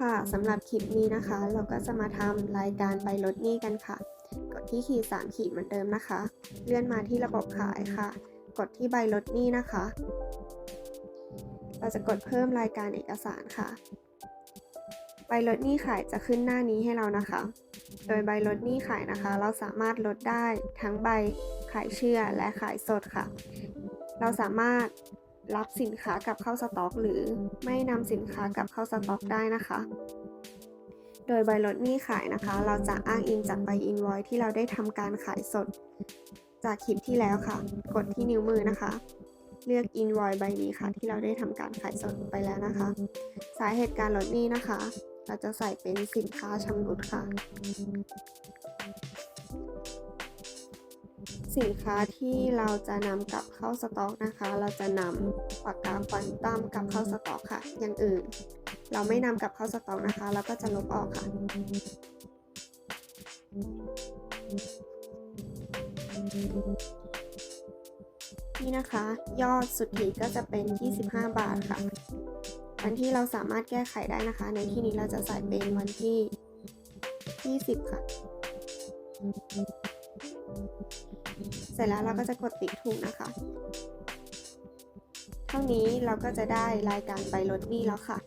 ค่ะสำหรับคลิปนี้นะคะ เราก็จะมาทำรายการใบลดหนี้กันค่ะ กดที่ขีด3ขีดเหมือนเดิมนะคะ เลื่อนมาที่ระบบขายค่ะ กดที่ใบลดหนี้นะคะ เราจะกดเพิ่มรายการเอกสารค่ะ ใบลดหนี้ขายจะขึ้นหน้านี้ให้เรานะคะ โดยใบลดหนี้ขายนะคะ เราสามารถลดได้ทั้งใบขายเชื่อและขายสดค่ะ เราสามารถ รับสินค้ากลับเข้าสต็อก หรือไม่นำสินค้ากลับเข้าสต็อกได้นะคะ โดยใบลดหนี้ขายนะคะ เราจะอ้างอิงจากใบอินวอยที่เราได้ทำการขายสด จากคลิปที่แล้วค่ะ กดที่นิ้วมือนะคะ เลือกอินวอยใบนี้ค่ะ ที่เราได้ทำการขายสดไปแล้วนะคะ สาเหตุการลดหนี้นะคะ เราจะใส่เป็นสินค้าชำรุดค่ะ สินค้าที่เราจะนำกลับเข้าสต็อกนะคะ เราจะนำปากกาควอนตัมกลับเข้าสต็อกค่ะ อย่างอื่น เราไม่นำกลับเข้าสต็อกนะคะ เราก็จะลบออกค่ะ นี่นะคะ ยอดสุทธิก็จะเป็น 25 บาทค่ะ วันที่เราสามารถแก้ไขได้นะคะ ในที่นี้เราจะใส่เป็นวันที่ 20 ค่ะเส ร็จแล้วเราก็จะกดติ๊กถูกนะคะ เท่านี้เราก็จะได้รายการใบลดหนี้แล้วค่ะ